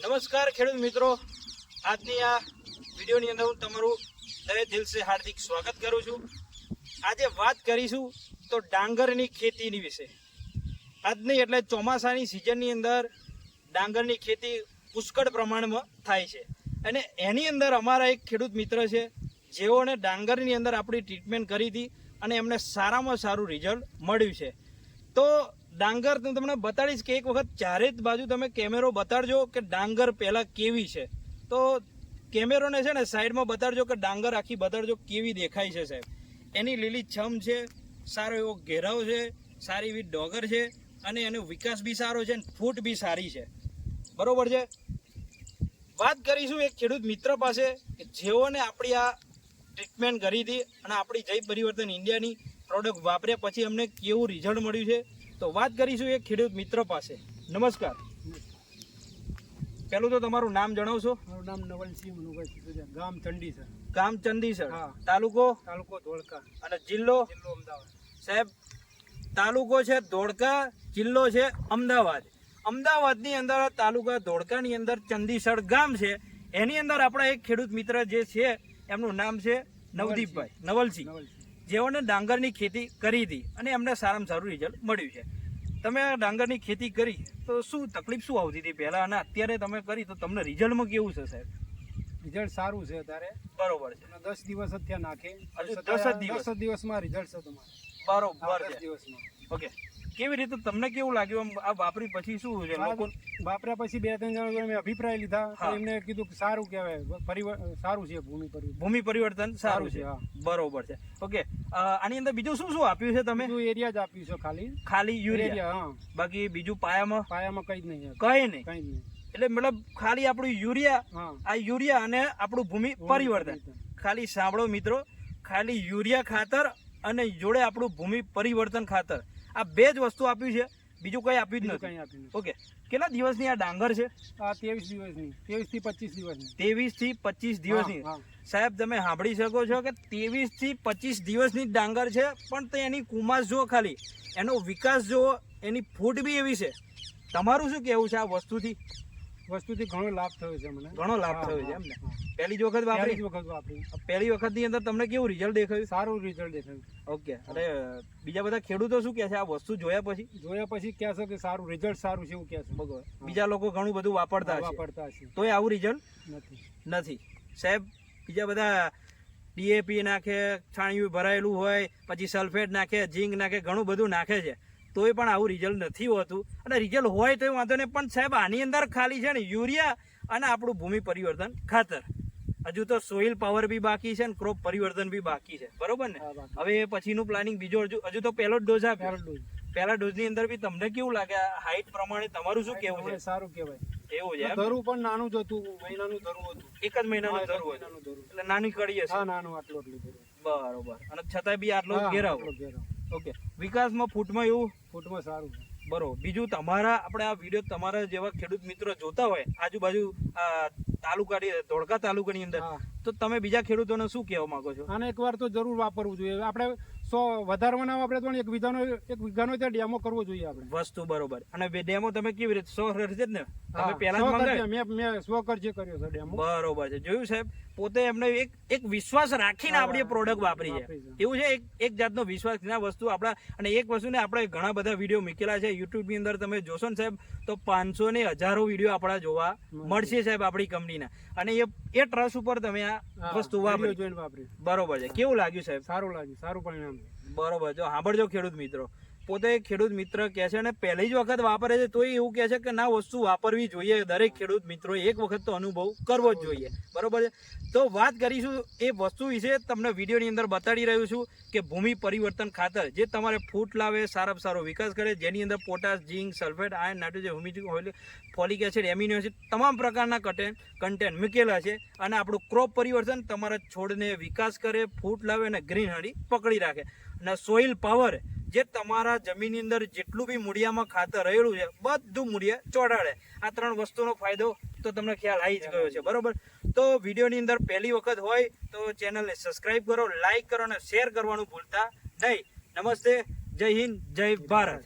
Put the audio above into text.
નમસ્કાર ખેડૂત મિત્રો. આજની આ વિડીયોની અંદર હું તમારું તહે દિલ સે હાર્દિક સ્વાગત કરું છું. આજે વાત કરીશું તો ડાંગરની ખેતીની વિશે. આજની એટલે ચોમાસાની સિઝનની અંદર ડાંગરની ખેતી પુષ્કળ પ્રમાણમાં થાય છે. અને એની અંદર અમારા એક ખેડૂત મિત્ર છે, જેઓને ડાંગરની અંદર આપણી ટ્રીટમેન્ટ કરી હતી અને એમને સારામાં સારું રિઝલ્ટ મળ્યું છે. તો ડાંગર હું તમને બતાડીશ કે એક વખત ચારે બાજુ તમે કેમેરો બતાડજો કે ડાંગર પહેલા કેવી છે. તો કેમેરોને છે ને સાઈડમાં બતાડજો કે ડાંગર આખી બતાડજો કેવી દેખાય છે સાહેબ. એની લીલી છમ છે, સારો એવો ઘેરાવ છે, સારી એવી ડોગર છે અને એનો વિકાસ બી સારો છે અને ફૂટ બી સારી છે. બરોબર છે? વાત કરીશું એક ખેડૂત મિત્ર પાસે કે જેઓને આપણી આ ટ્રીટમેન્ટ કરી હતી અને આપણી જય પરિવર્તન ઇન્ડિયાની પ્રોડક્ટ વાપર્યા પછી અમને કેવું રિઝલ્ટ મળ્યું છે. તો વાત કરીશું એક ખેડૂત મિત્ર પાસે. નમસ્કાર. પહેલું તો તમારું નામ જણાવશો? મારું નામ નવલસિંહ મનુભાઈ સિસોદિયા ગામ ચંડી છે ગામ ચંદીસર હા. તાલુકો? તાલુકો ધોળકા. અને જિલ્લો? જિલ્લો અમદાવાદ. સાહેબ તાલુકો છે ધોળકા જિલ્લો છે અમદાવાદ. અમદાવાદની અંદર તાલુકા ધોળકાની અંદર ચંદીસર ગામ છે. એની અંદર આપણા એક ખેડૂત મિત્ર જે છે એમનું નામ છે નવદીપભાઈ. નવલસિંહ. જેઓને ડાંગરની ખેતી કરી હતી અને એમને સારામાં સારું રિઝલ્ટ મળ્યું છે. તમે આ ડાંગરની ખેતી કરી તો શું તકલીફ શું આવતી હતી પહેલા અને અત્યારે તમે કરી તો તમને રિઝલ્ટમાં કેવું છે સાહેબ? રિઝલ્ટ સારું છે અત્યારે. બરોબર છે. દસ દિવસ અત્યારે ત્યાં નાખે. દસ જ દિવસ? દસ દિવસમાં રિઝલ્ટ છે તમારે. બરોબર દસ દિવસમાં. ઓકે. કેવી રીતે તમને કેવું લાગ્યું? આમ આ વાપરી પછી શું છે? લોકો વાપર્યા પછી બે ત્રણ જણા મેં અભિપ્રાય લીધા. તો એમને કીધું કે સારું કહેવાય. સારું છે ભૂમિ પરિવર્તન. ભૂમિ પરિવર્તન સારું છે. બરોબર છે. ઓકે. આની અંદર બીજું શું શું આપ્યું છે તમે? બીજું એરિયા જ આપ્યું છે ખાલી. ખાલી યુરિયા. બાકી બીજું પાયામાં? પાયામાં કઈ જ નહીં કઈ નહીં. કઈ નહીં. એટલે મતલબ ખાલી આપણું યુરિયા આ યુરિયા અને આપણું ભૂમિ પરિવર્તન. ખાલી સાંભળો મિત્રો. ખાલી યુરિયા ખાતર અને જોડે આપણું ભૂમિ પરિવર્તન ખાતર. આ બે જ વસ્તુ આપ્યું છે. બીજું કઈ આપ્યું જ નથી. કઈ આપ્યું નથી. ઓકે. કેટલા દિવસની આ ડાંગર છે? આ ત્રેવીસ દિવસની. ત્રેવીસથી પચીસ દિવસની. ત્રેવીસથી પચીસ દિવસની. હા, સાહેબ તમે સાંભળી શકો છો કે ત્રેવીસથી પચીસ દિવસની જ ડાંગર છે પણ તે એની કુમાસ જુઓ ખાલી. એનો વિકાસ જુઓ એની ફૂટ બી એવી છે. તમારું શું કહેવું છે આ વસ્તુથી? વસ્તુથી ઘણો લાભ થયો છે મને ઘણો લાભ હા, થયો છે હા, એમને. હા. પહેલી જ વખત વાપરી? જ વખત વાપરી. પહેલી વખતની અંદર તમને કેવું રિઝલ્ટ દેખાયું? સારું રિઝલ્ટ દેખાયું. ઓકે. અને બીજા બધા ખેડૂતો શું કહે છે? આ વસ્તુ જોયા પછી? જોયા પછી કહે છે કે સારું રિઝલ્ટ સારું છે એવું કહે છે. બીજા લોકો ઘણું બધું વાપરતા હશે. વાપરતા હશે. તોય આવું રિઝલ્ટ નથી. નથી. સાહેબ બીજા બધા ડીએપી નાખે છાણિયું ભરાયેલું હોય પછી સલ્ફેટ નાખે ઝીંક નાખે ઘણું બધું નાખે છે. તોય પણ આવું રિઝલ્ટ નથી હોતું. અને રિઝલ્ટ હોય તોય વાંધો નહીં પણ સાહેબ આની અંદર ખાલી છે ને યુરિયા અને આપણું ભૂમિ પરિવર્તન ખાતર. હજુ તો સોઇલ પાવર બી બાકી છે ને ક્રોપ પરિવર્તન બી બાકી છે. બરોબર ને. હવે પછીનું પ્લાનિંગ બીજો હજુ હજુ તો પહેલો ડોઝ આપ્યો. પહેલો ડોઝ. પહેલા ડોઝની અંદર બી તમને કેવું લાગે? હાઈટ પ્રમાણે તમારું શું કેવું છે? સારું કહેવાય. એવું છે ધરું પણ નાનું જ હતું મહિનાનું ધરું હતું. એક જ મહિનાનું ધરું ધરું. એટલે નાની કડી હશે. નાનું આટલું આટલું બરોબર. અને છતાંય બી આટલો ઘેરાવ. ઓકે. વિકાસમાં ફૂટમાં એવું? ફૂટમાં સારું બરોબર. બીજું તમારા આપણે આ વીડિયો તમારા જેવા ખેડૂત મિત્રો જોતા હોય આજુબાજુ આ તાલુકાની ધોળકા તાલુકાની અંદર. તો તમે બીજા ખેડૂતોને શું કહેવા માંગો છો? આને એકવાર તો જરૂર વાપરવું જોઈએ. આપણે સો વધારવાના આપણે પણ એક વીઘાનો એક વીઘાનો ત્યાં ડેમો કરવો જોઈએ આપણે. વસ્તુ બરોબર. અને ડેમો તમે કેવી રીતે સો કરશે જ ને? તમે પહેલા મેં મેં સો કરજે કર્યો છે ડેમો. બરોબર છે. જોયું સાહેબ? પોતે એમને એક એક વિશ્વાસ રાખીને આપણી પ્રોડક્ટ વાપરી છે. એવું છે? એક એક જાતનો વિશ્વાસ ના વસ્તુ આપણા અને એક વસ્તુને આપણે ઘણા બધા વીડિયો મૂકેલા છે. યુટ્યુબની અંદર તમે જોશો ને સાહેબ તો પાંચસો ને હજારો વીડિયો આપણા જોવા મળશે. સાહેબ આપણી કંપનીના. અને એ એ ટ્રસ્ટ ઉપર તમે આ વસ્તુ વાપરી. બરોબર છે. કેવું લાગ્યું સાહેબ? સારું લાગ્યું સારું પરિણામ. બરોબર, જો સાંભળજો ખેડૂત મિત્રો. પોતે ખેડૂત મિત્ર કહે છે અને પહેલી જ વખત વાપરે છે તોય એવું કહે છે કે ના, વસ્તુ વાપરવી જોઈએ. દરેક ખેડૂત મિત્રો એક વખત તો અનુભવ કરવો જ જોઈએ. બરોબર છે? તો વાત કરીશું એ વસ્તુ વિશે. તમને વિડીયોની અંદર બતાડી રહ્યું છું કે ભૂમિ પરિવર્તન ખાતર, જે તમારે ફૂટ લાવે સારામાં સારો વિકાસ કરે, જેની અંદર potash, zinc, sulphate, ion, nitrogen humic oil, folic acid, amino acid તમામ પ્રકારના કટેન કન્ટેન્ટ મૂકેલા છે અને આપણું ક્રોપ પરિવર્તન તમારા છોડને વિકાસ કરે, ફૂટ લાવે અને ગ્રીન હળી પકડી રાખે. અને સોઇલ પાવર જે તમારા જમીનની અંદર જેટલું બી મૂળિયામાં ખાતર રહેલું છે, બધું મૂળિયા ચોડાડે આ ત્રણ વસ્તુનો ફાયદો તો તમને ખ્યાલ આવી જ ગયો છે, બરોબર? તો વિડીયોની અંદર પહેલી વખત હોય તો ચેનલને સબસ્ક્રાઈબ કરો લાઈક કરો અને શેર કરવાનું ભૂલતા નહીં. નમસ્તે, જય હિન્દ, જય ભારત.